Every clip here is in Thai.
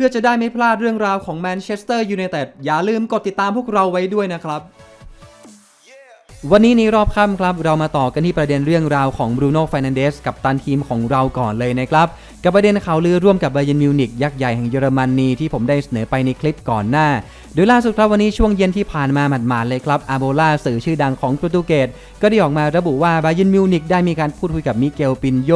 พื่อจะได้ไม่พลาดเรื่องราวของแมนเชสเตอร์ยูไนเต็ดอย่าลืมกดติดตามพวกเราไว้ด้วยนะครับ วันนี้ในรอบค่ำครับ เรามาต่อกันที่ประเด็นเรื่องราวของบรูโน่ฟานันเดสกับตันทีมของเราก่อนเลยนะครับ กับประเด็นข่าวลือร่วมกับไบเยนมิวนิกยักษ์ใหญ่แห่งเยอรมนีที่ผมได้เสนอไปในคลิปก่อนหน้า โดยล่าสุดครับวันนี้ช่วงเย็นที่ผ่านมาหมาดๆเลยครับอาโบลาสื่อชื่อดังของโปรตุเกสก็ได้ออกมาระบุว่าไบเยนมิวนิกได้มีการพูดคุยกับมิเกลปินโย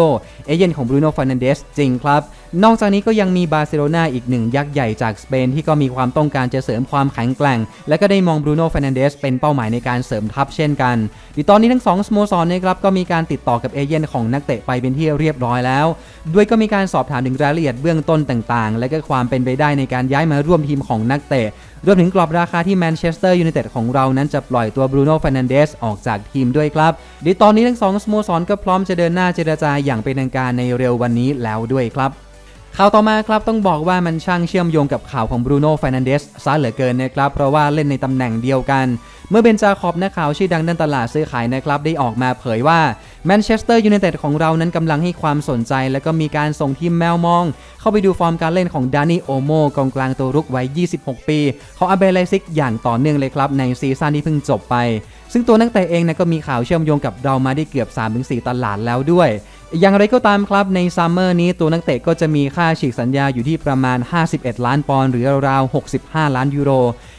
เอเย่นของบรูโน่ฟ r นันเดสจริงครับ นอกจากนี้ก็ยังมีบาร์เซโลนาอีกหนึ่งยักษ์ใหญ่จากสเปนที่ก็มีความต้องการจะเสริมความแข็งแกร่ง และก็ได้มองบรูโน่ฟ r นันเดสเป็นเป้าหมายในการเสริมทัพเช่นกันดีตอนนี้ทั้งสองสโมสรนะครับก็มีการติดต่อกับเอเย่นของนักเตะไปเป็นที่เรียบร้อยแล้ว ด้วยก็มีการสอบถามถึงรายละเอียดเบื้องต้นต่างๆ และก็ความเป็นไปได้ในการย้ายมาร่วมทีมของนักเตะ รวมถึงกรอบราคาที่แมนเชสเตอร์ยูไนเต็ดของเรานั้นจะปล่อยตัวบรูโน่ฟานันเดสออกจากทีมด้วยครับดีตอนนี้ทั้งสองสโมสรก็พร้อมจะเดินหน้าเจรจาอย่างเป็นทางการในเร็ววันนี้แล้วด้วยครับ ข่าวต่อมาครับต้องบอกว่ามันช่างเชื่อมโยงกับข่าวของบรูโน่ฟ r นันเดสซะเหลือเกินนะครับ เพราะว่าเล่นในตำแหน่งเดียวกัน เมื่อเบนจาคอบนักข่าวชื่อดังด้านตลาดซื้อขายนะครับ ได้ออกมาเผยว่าแมนเชสเตอร์ยูไนเต็ดของเรานั้นกำลังให้ความสนใจ และก็มีการส่งทีมแมวมอง เข้าไปดูฟอร์มการเล่นของดานิโอโมกองกลางตัวรุกวัย 26 ปีของอาเบเลซิกอย่างต่อเนื่องเลยครับในซีซั่นที่เพิ่งจบไป ซึ่งตัวนักเตะเองนะก็มีข่าวเชื่อมโยงกับเรามาได้เกือบ 3-4 ตลาดแล้วด้วย อย่างไรก็ตามครับในซัมเมอร์นี้ตัวนักเตะก็จะมีค่าฉีกสัญญาอยู่ที่ประมาณ 51 ล้านปอนด์หรือราวๆ65 ล้านยูโร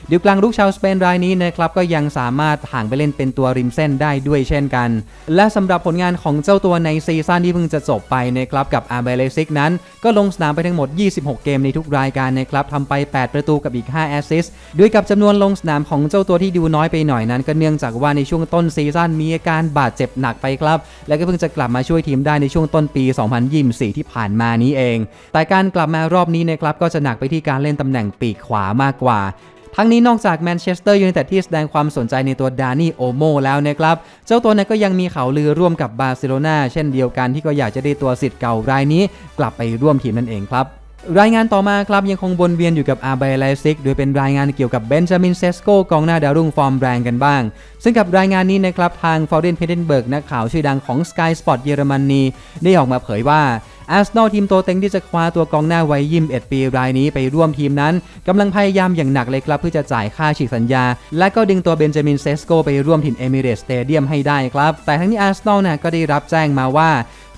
ดี๋ยวกลางรุกชาวสเปนรายนี้นะครับก็ยังสามารถห่างไปเล่นเป็นตัวริมเส้นได้ด้วยเช่นกัน และสำหรับผลงานของเจ้าตัวในซีซั่นที่เพิ่งจะจบไปนะครับกับอาเบเลซิกนั้น ก็ลงสนามไปทั้งหมด 26 เกมในทุกรายการนะครับทำไป 8 ประตูกับอีก 5 แอสซิสต์ด้วยกับจำนวนลงสนามของเจ้าตัวที่ดูน้อยไปหน่อยนั้น ก็เนื่องจากว่าในช่วงต้นซีซั่นมีอาการบาดเจ็บหนักไปครับ และก็เพิ่งจะกลับมาช่วยทีมได้ในช่วงต้นปี 2024 ที่ผ่านมานี้เอง แต่การกลับมารอบนี้นะครับก็จะหนักไปที่การเล่นตำแหน่งปีกขวามากกว่า ทั้งนี้นอกจากแมนเชสเตอร์ยูไนเต็ดที่แสดงความสนใจในตัวดานี่โอโมแล้วนะครับ เจ้าตัวนั้นก็ยังมีข่าวลือร่วมกับบาร์เซโลนาเช่นเดียวกันที่ก็อยากจะได้ตัวสิทธิ์เก่ารายนี้ กลับไปร่วมทีมนั่นเองครับรายงานต่อมาครับยังคงวนเวียนอยู่กับอาเบลซิก โดยเป็นรายงานเกี่ยวกับเบนจามินเซสโกกองหน้าดาวรุ่งฟอร์มแรงกันบ้าง ซึ่งกับรายงานนี้นะครับ ทางฟอร์เดนเพเดนเบิร์กนักข่าวชื่อดังของ Sky Sport เยอรมนีได้ออกมาเผยว่า อาร์เซนอลทีมโตเต็งที่จะคว้าตัวกองหน้าวัย21ปีรายนี้ไปร่วมทีมนั้นกำลังพยายามอย่างหนักเลยครับเพื่อจะจ่ายค่าฉีกสัญญา และก็ดึงตัวเบนจามินเซสโกไปร่วมทีมเอมิเรตสเตเดียมให้ได้ครับ แต่ทั้งนี้อาร์เซนอลนะก็ได้รับแจ้งมาว่า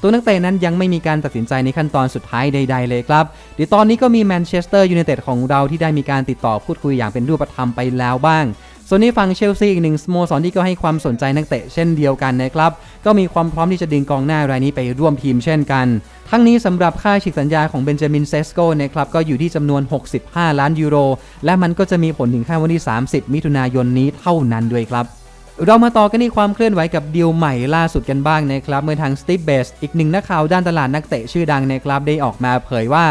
ตัวนักเตะนั้นยังไม่มีการตัดสินใจในขั้นตอนสุดท้ายใด ๆ เลยครับเดี๋ยวตอนนี้ก็มีแมนเชสเตอร์ยูไนเต็ดของเราที่ได้มีการติดต่อพูดคุยอย่างเป็นรูปธรรมไปแล้วบ้าง ส่วนนี้ฝั่งเชลซีอีกหนึ่งสโมสรที่ก็ให้ความสนใจนักเตะเช่นเดียวกันนะครับ ก็มีความพร้อมที่จะดึงกองหน้ารายนี้ไปร่วมทีมเช่นกัน ทั้งนี้สำหรับค่าฉีกสัญญาของเบนจามินเซสโกนะครับก็อยู่ที่จำนวน 65 ล้านยูโร และมันก็จะมีผลถึงแค่วันที่ 30 มิถุนายนนี้เท่านั้นด้วยครับเรามาต่อกันที่ความเคลื่อนไหวกับดีลใหม่ล่าสุดกันบ้างนะครับ เมื่อทางสตีฟเบสอีกหนึ่งนักข่าวด้านตลาดนักเตะชื่อดังนะครับได้ออกมาเผยว่า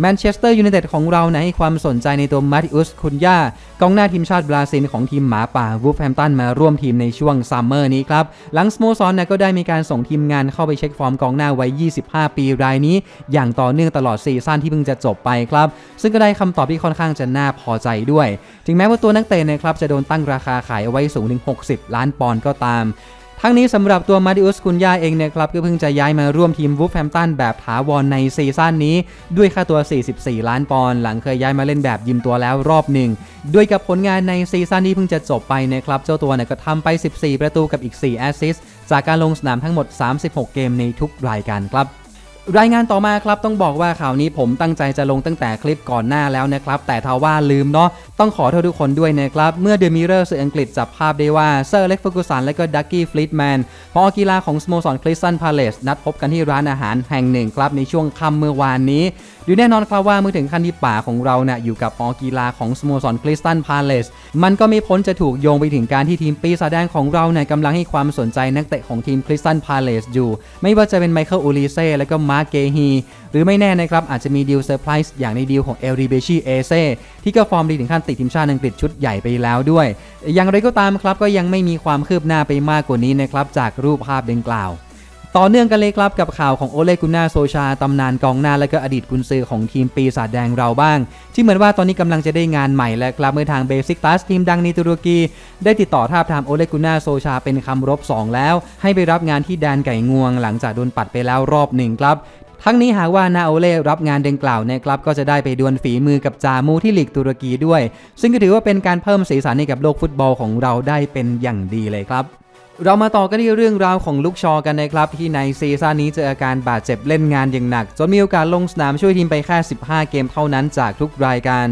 แมนเชสเตอร์ยูไนเต็ดของเรานะให้ความสนใจในตัวมาติอุสคุนยากองหน้าทีมชาติบราซิลของทีมหมาป่าวูฟแฮมตันมาร่วมทีมในช่วงซัมเมอร์นี้ครับ หลังสโมสรนะก็ได้มีการส่งทีมงานเข้าไปเช็คฟอร์มกองหน้าวัย 25 ปีรายนี้ อย่างต่อเนื่องตลอดซีซั่นที่เพิ่งจะจบไปครับ ซึ่งก็ได้คำตอบที่ค่อนข้างจะน่าพอใจด้วย ถึงแม้ว่าตัวนักเตะนะครับจะโดนตั้งราคาขายเอาไว้สูงถึง 60 ล้านปอนด์ก็ตาม ทั้งนี้สำหรับตัวมาดิอุสคุนยาเองเนี่ยครับก็เพิ่งจะย้ายมาร่วมทีมวูฟแฮมตันแบบถาวรในซีซั่นนี้ ด้วยค่าตัว 44 ล้านปอนด์หลังเคยย้ายมาเล่นแบบยิมตัวแล้วรอบหนึ่งด้วยกับผลงานในซีซั่นที่เพิ่งจะจบไปนะครับเจ้าตัวเนี่ยก็ทำไป 14 ประตูกับอีก 4 แอสซิสต์จากการลงสนามทั้งหมด 36 เกมในทุกรายการครับ รายงานต่อมาครับต้องบอกว่าข่าวนี้ผมตั้งใจจะลงตั้งแต่คลิปก่อนหน้าแล้วนะครับ แต่ทว่าลืมเนาะต้องขอโทษทุกคนด้วยนะครับ เมื่อเดอะมิเรอร์สื่ออังกฤษจับภาพได้ว่าเซอร์เล็กฟกุสันและก็ดักกี้ฟลีตแมนพอกีฬาของสโมสรคริสตันพาเลสนัดพบกันที่ร้านอาหารแห่งหนึ่งครับในช่วงค่ำเมื่อวานนี้ดูแน่นอนครับว่าเมื่อถึงขั้นที่ป่าของเราเนะ่ยอยู่กับหอกีฬาของสโมสรคริสตันพาเลสมันก็ไม่พ้นจะถูกโยงไปถึงการที่ทีมปีศาจแดงของเราเนี่ยกำลังให้ความสนใจนักเตะของทีมคริสตันพาเลสอยู่ ไม่ว่าจะเป็นไมเคิลอูลิเซ่และก็มาเกฮี หรือไม่แน่นะครับ อาจจะมีดีลเซอร์ไพรส์อย่างในดีลของเอลริเบชีเอเซ่ที่ก็ฟอร์มดีถึงขั้นติดทีมชาติอังกฤษชุดใหญ่ไปแล้วด้วย อย่างไรก็ตามครับก็ยังไม่มีความคืบหน้าไปมากกว่านี้นะครับจากรูปภาพดังกล่าว ต่อเนื่องกันเลยครับกับข่าวของโอเลกุน่าโซชาตำนานกองหน้า และก็อดีตกุนซือของทีมปีศาจแดงเราบ้าง ที่เหมือนว่าตอนนี้กำลังจะได้งานใหม่แล้วครับเมื่อทางเบสิกตัสทีมดังในตุรกี ได้ติดต่อทาบทามโอเลกุน่าโซชาเป็นคำรบ 2 แล้ว ให้ไปรับงานที่แดนไก่งวง หลังจากโดนปัดไปแล้วรอบหนึ่งครับทั้งนี้หากว่านาโอเล่รับงานดังกล่าวนะครับก็จะได้ไปดวลฝีมือกับจามูที่ลีกตุรกีด้วย ซึ่งก็ถือว่าเป็นการเพิ่มสีสันให้กับโลกฟุตบอลของเราได้เป็นอย่างดีเลยครับ เรามาต่อกันที่เรื่องราวของลูกชอกันนะครับที่ในซีซั่นนี้เจออาการบาดเจ็บเล่นงานอย่างหนัก จนมีโอกาสลงสนามช่วยทีมไปแค่ 15 เกมเท่านั้นจากทุกรายการ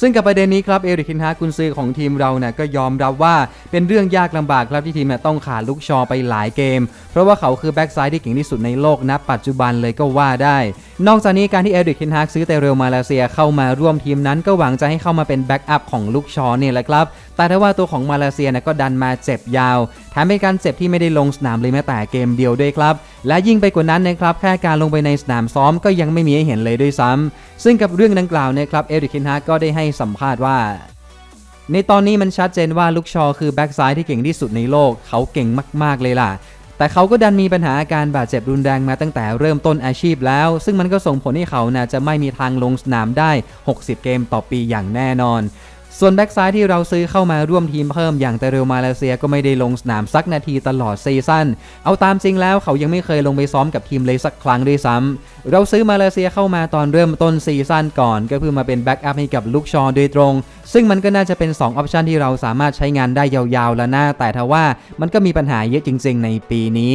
ซึ่งกับประเด็นนี้ครับเอริกคินฮากุนซือของทีมเราเนี่ยก็ยอมรับว่าเป็นเรื่องยากลำบากครับที่ทีมเนี่ยต้องขาดลูกชอไปหลายเกม เพราะว่าเขาคือแบ็กซ้ายที่เก่งที่สุดในโลกณปัจจุบันเลยก็ว่าได้ นอกจากนี้การที่เอริกคินฮากซื้อเตเรลมาเลเซียเข้ามาร่วมทีมนั้นก็หวังจะให้เข้ามาเป็นแบ็กอัพของลูกชอเนี่ยแหละครับ แต่ถ้าว่าตัวของมาเลเซียนะก็ดันมาเจ็บยาวแถมเป็นการเจ็บที่ไม่ได้ลงสนามเลยแม้แต่เกมเดียวด้วยครับ และยิ่งไปกว่านั้นนะครับแค่การลงไปในสนามซ้อมก็ยังไม่มีให้เห็นเลยด้วยซ้ำซึ่งกับเรื่องดังกล่าวนะครับเอริกเคนฮากก็ได้ให้สัมภาษณ์ว่า ในตอนนี้มันชัดเจนว่าลูกชอคือแบ็กซ้ายที่เก่งที่สุดในโลก เขาเก่งมาก ๆ เลยล่ะแต่เขาก็ดันมีปัญหาอาการบาดเจ็บรุนแรงมาตั้งแต่เริ่มต้นอาชีพแล้ว ซึ่งมันก็ส่งผลให้เขาน่ะจะไม่มีทางลงสนามได้ 60 เกมต่อปีอย่างแน่นอน ส่วนแบ็กซ้ายที่เราซื้อเข้ามาร่วมทีมเพิ่มอย่างเตเรลมาเลเซียก็ไม่ได้ลงสนามสักนาทีตลอดซีซั่น เอาตามจริงแล้วเขายังไม่เคยลงไปซ้อมกับทีมเลยสักครั้งด้วยซ้ำเราซื้อมาเลเซียเข้ามาตอนเริ่มต้นซีซั่นก่อน ก็เพื่อมาเป็นแบ็กอัพให้กับลูกชอโดยตรง ซึ่งมันก็น่าจะเป็น2ออปชันที่เราสามารถใช้งานได้ยาวๆแล้วนะแต่ทว่ามันก็มีปัญหาเยอะจริง ๆ ในปีนี้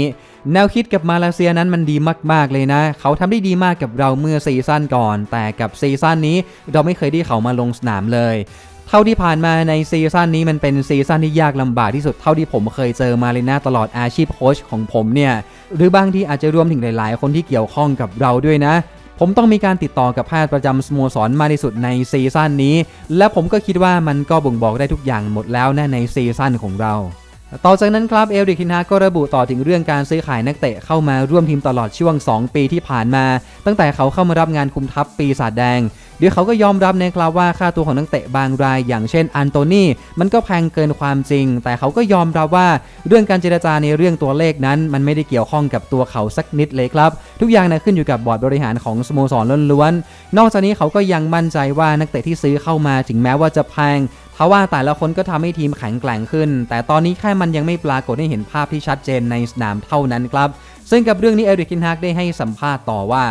แนวคิดกับมาเลเซียนั้นมันดีมากๆเลยนะ เขาทำได้ดีมากกับเราเมื่อซีซั่นก่อน แต่กับซีซั่นนี้เราไม่เคยได้เขามาลงสนามเลย เท่าที่ผ่านมาในซีซั่นนี้มันเป็นซีซั่นที่ยากลำบากที่สุดเท่าที่ผมเคยเจอมาเลยนะตลอดอาชีพโค้ชของผมเนี่ยหรือบางที่อาจจะรวมถึงหลาย ๆ คนที่เกี่ยวข้องกับเราด้วยนะผมต้องมีการติดต่อกับแพทย์ประจำสโมสรมากที่สุดในซีซั่นนี้ และผมก็คิดว่ามันก็บ่งบอกได้ทุกอย่างหมดแล้วนะในซีซั่นของเรา ต่อจากนั้นครับเอริกคินฮาก็ระบุต่อถึงเรื่องการซื้อขายนักเตะเข้ามาร่วมทีมตลอดช่วง 2 ปีที่ผ่านมา ตั้งแต่เขาเข้ามารับงานคุมทัพปีศาจแดง เดี๋ยวเขาก็ยอมรับนะครับว่าค่าตัวของนักเตะบางราย อย่างเช่นอันโตนีมันก็แพงเกินความจริง แต่เขาก็ยอมรับว่าเรื่องการเจรจาในเรื่องตัวเลขนั้น มันไม่ได้เกี่ยวข้องกับตัวเขาสักนิดเลยครับ ทุกอย่างนะขึ้นอยู่กับบอร์ดบริหารของสโมสรล้วนๆนอกจากนี้เขาก็ยังมั่นใจว่านักเตะที่ซื้อเข้ามาถึงแม้ว่าจะแพงเพราะว่าแต่ละคนก็ทำให้ทีมแข็งแกร่งขึ้น แต่ตอนนี้แค่มันยังไม่ปรากฏให้เห็นภาพที่ชัดเจนในสนามเท่านั้นครับ ซึ่งกับเรื่องนี้เอริกินฮากได้ให้สัมภาษณ์ต่อว่า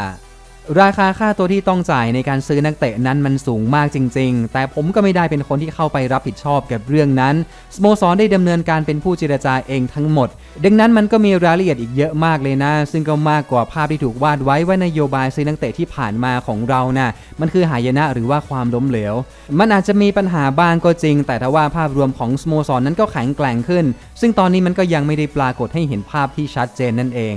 ราคาค่าตัวที่ต้องจ่ายในการซื้อนักเตะนั้นมันสูงมากจริง ๆ แต่ผมก็ไม่ได้เป็นคนที่เข้าไปรับผิดชอบกับเรื่องนั้น สโมสรได้ดำเนินการเป็นผู้เจรจาเองทั้งหมด ดังนั้นมันก็มีรายละเอียดอีกเยอะมากเลยนะ ซึ่งก็มากกว่าภาพที่ถูกวาดไว้ว่านโยบายซื้อนักเตะที่ผ่านมาของเรานะ่ะ มันคือหายนะหรือว่าความล้มเหลว มันอาจจะมีปัญหาบ้างก็จริง แต่ถ้าว่าภาพรวมของสโมสรนั้นก็แข็งแกร่งขึ้น ซึ่งตอนนี้มันก็ยังไม่ได้ปรากฏให้เห็นภาพที่ชัดเจนนั่นเอง